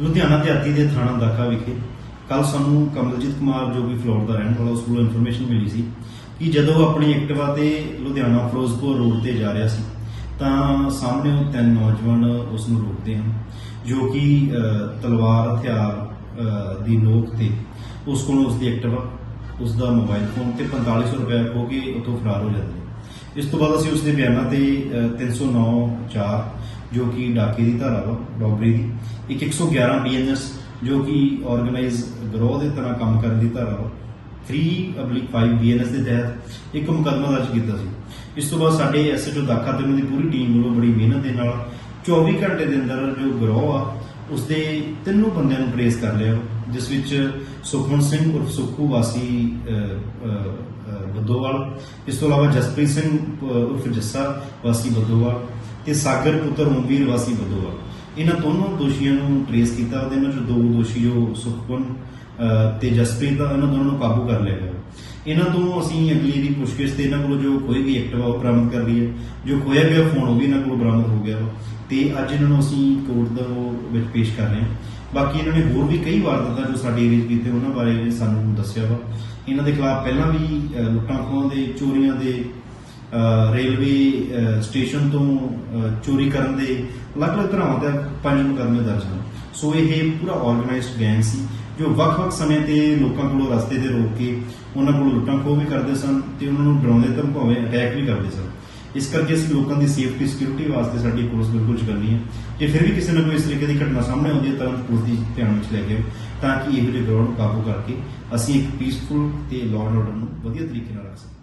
ਲੁਧਿਆਣਾ ਦਿਹਾਤੀ ਦੇ ਥਾਣਾ ਦਾਖਾ ਵਿਖੇ ਕੱਲ ਸਾਨੂੰ ਕਮਲਜੀਤ ਕੁਮਾਰ ਜੋ ਵੀ ਫਲੋਰ ਦਾ ਰਹਿਣ ਵਾਲਾ ਉਸ ਕੋਲੋਂ ਇਨਫੋਰਮੇਸ਼ਨ ਮਿਲੀ ਸੀ ਕਿ ਜਦੋਂ ਆਪਣੀ ਐਕਟਿਵਾ ਤੇ ਲੁਧਿਆਣਾ ਫਿਰੋਜ਼ਪੁਰ ਰੋਡ ਤੇ ਜਾ ਰਿਹਾ ਸੀ ਤਾਂ ਸਾਹਮਣੇ ਉਹ ਤਿੰਨ ਨੌਜਵਾਨ ਉਸ ਨੂੰ ਰੋਕਦੇ ਹਨ ਜੋ ਕਿ ਤਲਵਾਰ ਹਥਿਆਰ ਦੀ ਨੋਕ ਤੇ ਉਸ ਕੋਲੋਂ ਉਸ ਦੀ ਐਕਟਿਵਾ ਉਸ ਦਾ ਮੋਬਾਈਲ ਫੋਨ ਤੇ 4500 ਰੁਪਏ ਖੋ ਕੇ ਉੱਥੋਂ ਫਰਾਰ ਹੋ ਜਾਂਦੇ ਨੇ। ਇਸ ਤੋਂ ਬਾਅਦ ਅਸੀਂ ਉਸ ਦੇ ਬਿਆਨਾਂ ਤੇ ਅਹ, 309 4 ਜੋ ਕਿ ਡਾਕੇ ਦੀ ਧਾਰਾ ਵਾ ਡੋਬਰੀ ਦੀ, ਇੱਕ 111 ਬੀਐਨਐਸ ਜੋ ਕਿ ਆਰਗੇਨਾਈਜ਼ ਗਰੋਹ ਦੇ ਤਰ੍ਹਾਂ ਕੰਮ ਕਰਨ ਦੀ ਧਾਰਾ ਵਾ 3/5 ਬੀਐਨਐਸ ਦੇ ਤਹਿਤ ਇੱਕ ਮੁਕੱਦਮਾ ਦਰਜ ਕੀਤਾ ਸੀ। ਇਸ ਤੋਂ ਬਾਅਦ ਸਾਡੇ ਐਸਐਚਓ ਦਾਖਾ ਤੇ ਉਹਨਾਂ ਦੀ ਪੂਰੀ ਟੀਮ ਵੱਲੋਂ ਬੜੀ ਮਿਹਨਤ ਦੇ ਨਾਲ 24 ਘੰਟੇ ਦੇ ਅੰਦਰ ਜੋ ਗਰੋਹ ਆ ਉਸ ਦੇ ਤਿੰਨੋਂ ਬੰਦਿਆਂ ਨੂੰ ਟ੍ਰੇਸ ਕਰ ਲਿਆ ਜਿਸ ਵਿੱਚ ਸੁਖਮਨ ਸਿੰਘ ਉਰਫ ਸੁੱਖੂ ਵਾਸੀ ਬੱਦੋਵਾਲ, ਇਸ ਤੋਂ ਇਲਾਵਾ ਜਸਪ੍ਰੀਤ ਸਿੰਘ ਉਰਫ ਜੱਸਾ ਵਾਸੀ ਬੱਦੋਵਾਲ ਤੇ ਸਾਗਰ ਪੁੱਤਰ ਓਮਵੀਰ ਵਾਸੀ ਬੱਦੋਵਾਲ ਇਹਨਾਂ ਦੋਨੋਂ ਦੋਸ਼ੀਆਂ ਨੂੰ ਟ੍ਰੇਸ ਕੀਤਾ, ਉਹਦੇ ਵਿੱਚ ਦੋ ਦੋਸ਼ੀ ਜੋ ਸੁਖਮਨ ਤੇ ਜਸਪ੍ਰੀਤ ਦਾ, ਇਹਨਾਂ ਦੋਨਾਂ ਨੂੰ ਕਾਬੂ ਕਰ ਲਿਆ ਗਿਆ। ਇਹਨਾਂ ਤੋਂ ਅਸੀਂ ਅਗਲੀ ਦੀ ਪੁੱਛਗਿੱਛ ਤੇ ਇਹਨਾਂ ਕੋਲੋਂ ਜੋ ਕੋਈ ਵੀ ਐਕਟਿਵਾ ਉਹ ਬਰਾਮਦ ਕਰ ਲਈ ਹੈ ਜੋ ਖੋਇਆ ਗਿਆ ਫੋਨ, ਉਹ ਵੀ ਇਹਨਾਂ ਕੋਲੋਂ ਬਰਾਮਦ ਹੋ ਗਿਆ ਵਾ। ਤੇ ਅੱਜ ਇਹਨਾਂ ਨੂੰ ਅਸੀਂ ਕੋਰਟ ਦਾ ਉਹ ਵਿੱਚ ਪੇਸ਼ ਕਰ ਰਹੇ ਹਾਂ। ਬਾਕੀ ਇਹਨਾਂ ਨੇ ਹੋਰ ਵੀ ਕਈ ਵਾਰਦਾਤਾਂ ਜੋ ਸਾਡੇ ਏਰੀਆ ਕੀਤੇ, ਉਹਨਾਂ ਬਾਰੇ ਸਾਨੂੰ ਦੱਸਿਆ ਵਾ। ਇਹਨਾਂ ਦੇ ਖਿਲਾਫ ਪਹਿਲਾਂ ਵੀ ਲੁੱਟਾਂ ਖੋਹਾਂ ਦੇ, ਚੋਰੀਆਂ ਦੇ ਰੇਲਵੇ ਸਟੇਸ਼ਨ ਤੋਂ ਚੋਰੀ ਕਰਨ ਦੇ ਅਲੱਗ-ਅਲੱਗ ਤਰ੍ਹਾਂ ਦੇ ਪੰਜ ਮੁਕੱਦਮੇ ਦਰਜ ਹਨ। ਸੋ ਇਹ ਪੂਰਾ ਆਰਗੇਨਾਈਜ਼ਡ ਗੈਂਗ ਸੀ ਜੋ ਵੱਖ-ਵੱਖ ਸਮੇਂ ਤੇ ਲੋਕਾਂ ਕੋਲੋਂ ਰਸਤੇ ਤੇ ਰੋਕ ਕੇ ਉਹਨਾਂ ਕੋਲੋਂ ਲੁੱਟਾਂ ਖੋਹ ਵੀ ਕਰਦੇ ਸਨ ਤੇ ਉਹਨਾਂ ਨੂੰ ਡਰਾਉਂਦੇ ਧਮਕਾਉਂਦੇ ਅਟੈਕ ਵੀ ਕਰਦੇ ਸਨ। ਇਸ ਕਰਕੇ ਅਸੀਂ ਲੋਕਾਂ ਦੀ ਸੇਫਟੀ ਸਿਕਿਉਰਿਟੀ ਵਾਸਤੇ ਸਾਡੀ ਪੁਲਿਸ ਬਿਲਕੁਲ ਚੁਕੰਨੀ ਹੈ। ਜੇ ਫਿਰ ਵੀ ਕਿਸੇ ਨੂੰ ਕੋਈ ਇਸ ਤਰੀਕੇ ਦੀ ਘਟਨਾ ਸਾਹਮਣੇ ਆਉਂਦੀ ਹੈ ਤਾਂ ਪੁਲਿਸ ਦੀ ਧਿਆਨ ਵਿੱਚ ਲੈ ਕੇ ਆਓ, ਤਾਂ ਕਿ ਇਹੋ ਜਿਹੇ ਗਰਾਊਂਡ ਕਾਬੂ ਕਰਕੇ ਅਸੀਂ ਇੱਕ ਪੀਸਫੁਲ ਤੇ ਲਾਅ ਐਂਡ ਆਰਡਰ ਨੂੰ ਵਧੀਆ ਤਰੀਕੇ ਨਾਲ ਰੱਖ ਸਕੀਏ।